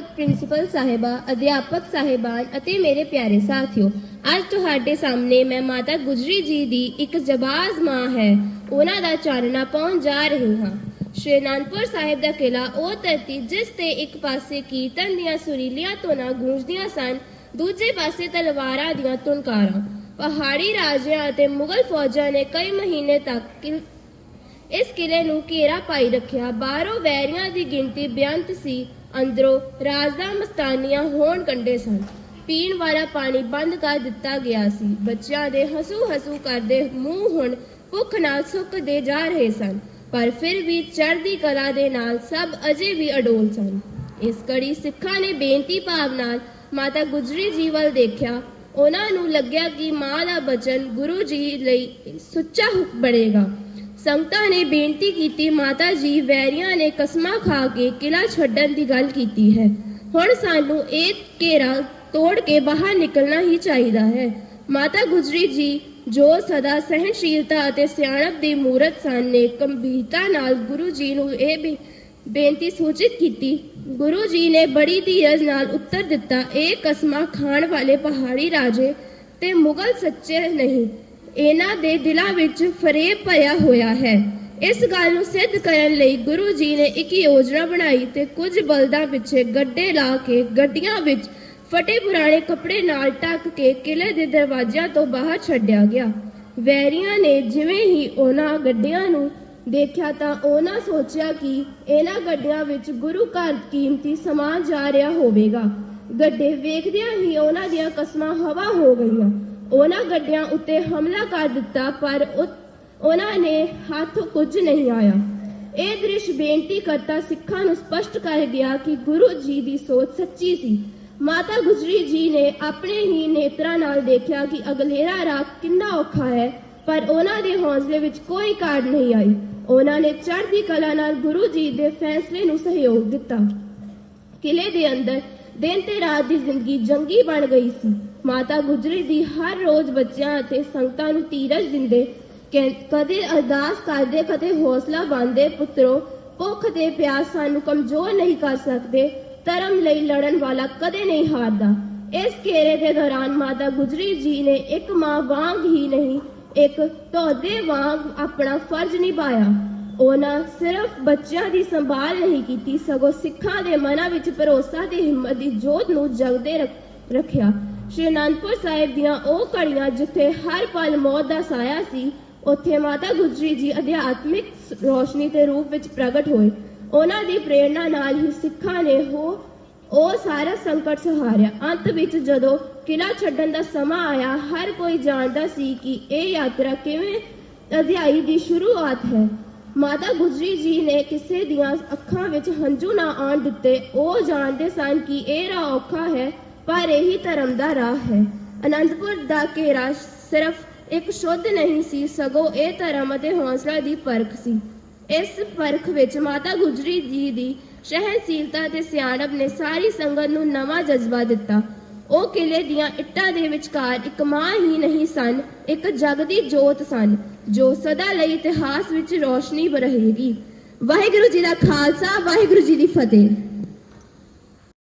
Principal ਸਾਹਿਬਾ, ਅਧਿਆਪਕ ਸਾਹਿਬਾਨ ਅਤੇ ਮੇਰੇ ਪਿਆਰੇ ਸਾਥੀਓ, ਅੱਜ ਤੁਹਾਡੇ ਸਾਹਮਣੇ ਮੈਂ ਮਾਤਾ ਗੁਜਰੀ ਜੀ ਦੀ ਇੱਕ ਜਬਾਜ਼ ਮਾਂ ਹੈ। ਉਹਨਾਂ ਦਾ ਚਾਨਣਾ ਪਾਉਣ ਜਾ ਰਹੀ ਹਾਂ। ਸ਼੍ਰੀ ਅਨੰਦਪੁਰ ਸਾਹਿਬ ਦਾ ਕਿਲਾ ਉਹ ਧਰਤੀ ਜਿਸ ਤੇ ਇੱਕ ਪਾਸੇ ਕੀਰਤਨ ਦੀਆਂ ਸੁਰੀਲੀਆਂ ਧੁਨਾਂ ਗੂੰਜਦੀਆਂ ਸਨ, ਦੂਜੇ ਪਾਸੇ ਤਲਵਾਰਾਂ ਦੀਆਂ ਤੁਨਕਾਰਾਂ ਪਹਾੜੀ ਰਾਜਿਆਂ ਅਤੇ ਮੁਗਲ ਫੌਜਾਂ ਨੇ ਕਈ ਮਹੀਨੇ ਤੱਕ ਇਸ ਕਿਲੇ ਨੂੰ ਘੇਰਾ ਪਾਈ ਰੱਖਿਆ। ਬਾਹਰੋਂ ਵੈਰੀਆਂ ਦੀ ਗਿਣਤੀ ਬੇਅੰਤ ਸੀ। ਅੰਦਰੋਂ ਰਾਜਦਾ ਮਸਤਾਨੀਆਂ ਹੋਣ ਕੰਡੇ ਸਨ। ਪੀਣ ਵਾਲਾ ਪਾਣੀ ਬੰਦ ਕਰ ਦਿੱਤਾ ਗਿਆ ਸੀ। ਬੱਚਿਆਂ ਦੇ ਹਸੂ ਹਸੂ ਕਰਦੇ ਮੂੰਹ ਹੁਣ ਭੁੱਖ ਨਾਲ ਸੁੱਕਦੇ ਜਾ ਰਹੇ ਸਨ। ਪਰ ਫਿਰ ਵੀ ਚੜ੍ਹਦੀ ਕਲਾ ਦੇ ਨਾਲ ਸਭ ਅਜੇ ਵੀ ਅਡੋਲ ਸਨ। ਇਸ ਕੜੀ ਸਿੱਖਾਂ ਨੇ ਬੇਨਤੀ ਭਾਵ ਨਾਲ ਮਾਤਾ ਗੁਜਰੀ ਜੀ ਵੱਲ ਦੇਖਿਆ। ਉਹਨਾਂ ਨੂੰ ਲੱਗਿਆ ਕਿ ਮਾਂ ਦਾ ਬਚਨ ਗੁਰੂ ਜੀ ਲਈ ਸੁੱਚਾ ਹੁਕ ਬਣੇਗਾ। ਸੰਗਤਾਂ ਨੇ ਬੇਨਤੀ ਕੀਤੀ ਮਾਤਾ ਜੀ ਵੈਰੀਆਂ ਨੇ ਕਸਮਾਂ ਖਾ ਕੇ ਕਿਲਾ ਛੱਡਣ ਦੀ ਗੱਲ ਕੀਤੀ ਹੈ। ਹੁਣ ਸਾਨੂੰ ਇਹ ਘੇਰਾ ਤੋੜ ਕੇ ਬਾਹਰ ਨਿਕਲਣਾ ਹੀ ਚਾਹੀਦਾ ਹੈ। ਮਾਤਾ ਗੁਜਰੀ ਜੀ, ਜੋ ਸਦਾ ਸਹਿਣਸ਼ੀਲਤਾ ਅਤੇ ਸਿਆਣਪ ਦੀ ਮੂਰਤ ਸਨ, ਨੇ ਗੰਭੀਰਤਾ ਨਾਲ ਗੁਰੂ ਜੀ ਨੂੰ ਇਹ ਬੇ- ਬੇਨਤੀ ਸੂਚਿਤ ਕੀਤੀ। ਗੁਰੂ ਜੀ ਨੇ ਬੜੀ ਧੀਰਜ ਨਾਲ ਉੱਤਰ ਦਿੱਤਾ, ਇਹ ਕਸਮਾਂ ਖਾਣ ਵਾਲੇ ਪਹਾੜੀ ਰਾਜੇ ਤੇ ਮੁਗਲ ਸੱਚੇ ਨਹੀਂ। ਇਹਨਾਂ ਦੇ ਦਿਲਾਂ ਵਿੱਚ ਫਰੇਬ ਭਰਿਆ ਹੋਇਆ ਹੈ। ਇਸ ਗੱਲ ਨੂੰ ਸਿੱਧ ਕਰਨ ਲਈ ਗੁਰੂ ਜੀ ਨੇ ਇੱਕ ਯੋਜਨਾ ਬਣਾਈ ਤੇ ਕੁਝ ਬਲਦਾਂ ਪਿੱਛੇ ਗੱਡੇ ਲਾ ਕੇ ਗੱਡੀਆਂ ਵਿੱਚ ਫਟੇ ਪੁਰਾਣੇ ਕੱਪੜੇ ਨਾਲ ਢੱਕ ਕੇ ਕਿਲੇ ਦੇ ਦਰਵਾਜ਼ਿਆਂ ਤੋਂ ਬਾਹਰ ਛੱਡਿਆ ਗਿਆ। ਵੈਰੀਆਂ ਨੇ ਜਿਵੇਂ ਹੀ ਉਹਨਾਂ ਗੱਡਿਆਂ ਨੂੰ ਦੇਖਿਆ ਤਾਂ ਉਹਨਾਂ ਸੋਚਿਆ ਕਿ ਇਹਨਾਂ ਗੱਡਿਆਂ ਵਿੱਚ ਗੁਰੂ ਘਰ ਕੀਮਤੀ ਸਮਾਨ ਜਾ ਰਿਹਾ ਹੋਵੇਗਾ। ਗੱਡੇ ਵੇਖਦਿਆਂ ਹੀ ਉਹਨਾਂ ਦੀਆਂ ਕਸਮਾਂ ਹਵਾ ਹੋ ਗਈਆਂ। ਉਹਨਾਂ ਗੱਡੀਆਂ ਉੱਤੇ ਹਮਲਾ ਕਰ ਦਿੱਤਾ, ਪਰ ਉਹਨਾਂ ਨੇ ਹੱਥ ਕੁਝ ਨਹੀਂ ਆਇਆ। ਇਹ ਦ੍ਰਿਸ਼ ਬੇਨਤੀ ਕਰਤਾ ਸਿੱਖਾਂ ਨੂੰ ਸਪਸ਼ਟ ਕਰ ਗਿਆ ਕਿ ਗੁਰੂ ਜੀ ਦੀ ਸੋਚ ਸੱਚੀ ਸੀ। ਮਾਤਾ ਗੁਜਰੀ ਜੀ ਨੇ ਆਪਣੇ ਹੀ ਨੇਤਰਾਂ ਨਾਲ ਦੇਖਿਆ ਕਿ ਅਗਲੇਰਾ ਰਾਹ ਕਿੰਨਾ ਔਖਾ ਹੈ, ਪਰ ਉਹਨਾਂ ਦੇ ਹੌਸਲੇ ਵਿੱਚ ਕੋਈ ਕਾੜ ਨਹੀਂ ਆਈ। ਉਹਨਾਂ ਨੇ ਚੜ੍ਹਦੀ ਕਲਾ ਨਾਲ ਗੁਰੂ ਜੀ ਦੇ ਫੈਸਲੇ ਨੂੰ ਸਹਿਯੋਗ ਦਿੱਤਾ। ਕਿਲੇ ਦੇ ਅੰਦਰ ਦਿਨ ਤੇ ਰਾਤ ਦੀ ਜ਼ਿੰਦਗੀ ਜੰਗੀ ਬਣ ਗਈ ਸੀ। ਮਾਤਾ ਗੁਜਰੀ ਦੀ ਹਰ ਰੋਜ਼ ਬੱਚਿਆਂ ਅਤੇ ਸੰਗਤਾਂ ਨੂੰ ਧੀਰਜ ਦਿੰਦੇ ਕਦੇ ਅਰਦਾਸ ਕਰਦੇ, ਕਦੇ ਹੌਸਲਾ ਬੰਦੇ ਪੁੱਤਰੋ, ਭੁੱਖ ਤੇ ਪਿਆਸ ਸਾਨੂੰ ਕਮਜ਼ੋਰ ਨਹੀਂ ਕਰ ਸਕਦੇ, ਧਰਮ ਲਈ ਲੜਨ ਵਾਲਾ ਕਦੇ ਨਹੀਂ ਹਾਰਦਾ। ਇਸ ਘੇਰੇ ਦੇ ਦੌਰਾਨ ਮਾਤਾ ਗੁਜਰੀ ਜੀ ਨੇ ਇੱਕ ਮਾਂ ਵਾਂਗ ਹੀ ਨਹੀਂ, ਇੱਕ ਧੋਦੇ ਵਾਂਗ ਆਪਣਾ ਫਰਜ਼ ਨਿਭਾਇਆ। ਉਹਨਾਂ ਸਿਰਫ ਬੱਚਿਆਂ ਦੀ ਸੰਭਾਲ ਨਹੀਂ ਕੀਤੀ, ਸਗੋਂ ਸਿੱਖਾਂ ਦੇ ਮਨਾਂ ਵਿੱਚ ਭਰੋਸਾ ਤੇ ਹਿੰਮਤ ਦੀ ਜੋਤ ਨੂੰ ਜਗਦੇ ਰੱਖਿਆ। ਸ਼੍ਰੀ ਅਨੰਦਪੁਰ ਸਾਹਿਬ ਦੀਆਂ ਉਹ ਘੜੀਆਂ ਜਿੱਥੇ ਹਰ ਪਲ ਮੌਤ ਦਾ ਸਾਇਆ ਸੀ, ਉੱਥੇ ਮਾਤਾ ਗੁਜਰੀ ਜੀ ਅਧਿਆਤਮਿਕ ਰੋਸ਼ਨੀ ਦੇ ਰੂਪ ਵਿੱਚ ਪ੍ਰਗਟ ਹੋਏ। ਉਹਨਾਂ ਦੀ ਪ੍ਰੇਰਣਾ ਨਾਲ ਹੀ ਸਿੱਖਾਂ ਨੇ ਹੋ, ਉਹ ਸਾਰਾ ਸੰਕਟ ਸਹਾਰਿਆ। ਅੰਤ ਵਿੱਚ ਜਦੋਂ ਕਿਲਾ ਛੱਡਣ ਦਾ ਸਮਾਂ ਆਇਆ, ਹਰ ਕੋਈ ਜਾਣਦਾ ਸੀ ਕਿ ਇਹ ਯਾਤਰਾ ਕਿਵੇਂ ਅਧਿਆਈ ਦੀ ਸ਼ੁਰੂਆਤ ਹੈ। ਮਾਤਾ ਗੁਜਰੀ ਜੀ ਨੇ ਕਿਸੇ ਦੀਆਂ ਅੱਖਾਂ ਵਿੱਚ ਹੰਝੂ ਨਾ ਆਉਣ ਦਿੱਤੇ। ਉਹ ਜਾਣਦੇ ਸਨ ਕਿ ਇਹ ਰਾਹ ਔਖਾ ਹੈ, ਪਰ ਇਹੀ ਧਰਮ ਦਾ ਰਾਹ ਹੈ। ਅਨੰਦਪੁਰ ਦਾ ਘੇਰਾ ਸਿਰਫ ਇੱਕ ਸ਼ੁੱਧ ਨਹੀਂ ਸੀ, ਸਗੋਂ ਇਹ ਧਰਮ ਅਤੇ ਹੌਸਲਾ ਦੀ ਪਰਖ ਸੀ। ਇਸ ਪਰਖ ਵਿੱਚ ਮਾਤਾ ਗੁਜਰੀ ਜੀ ਦੀ ਸਹਿਨਸ਼ੀਲਤਾ ਤੇ ਸਿਆਣਪ ਨੇ ਸਾਰੀ ਸੰਗਤ ਨੂੰ ਨਵਾਂ ਜਜ਼ਬਾ ਦਿੱਤਾ। ਉਹ ਕਿਲੇ ਦੀਆਂ ਇੱਟਾਂ ਦੇ ਵਿਚਕਾਰ ਇੱਕ ਮਾਂ ਹੀ ਨਹੀਂ ਸਨ, ਇੱਕ ਜਗਦੀ ਜੋਤ ਸਨ, ਜੋ ਸਦਾ ਲਈ ਇਤਿਹਾਸ ਵਿੱਚ ਰੋਸ਼ਨੀ ਬਰਹੇਗੀ। ਵਾਹਿਗੁਰੂ ਜੀ ਦਾ ਖਾਲਸਾ, ਵਾਹਿਗੁਰੂ ਜੀ ਦੀ ਫਤਿਹ।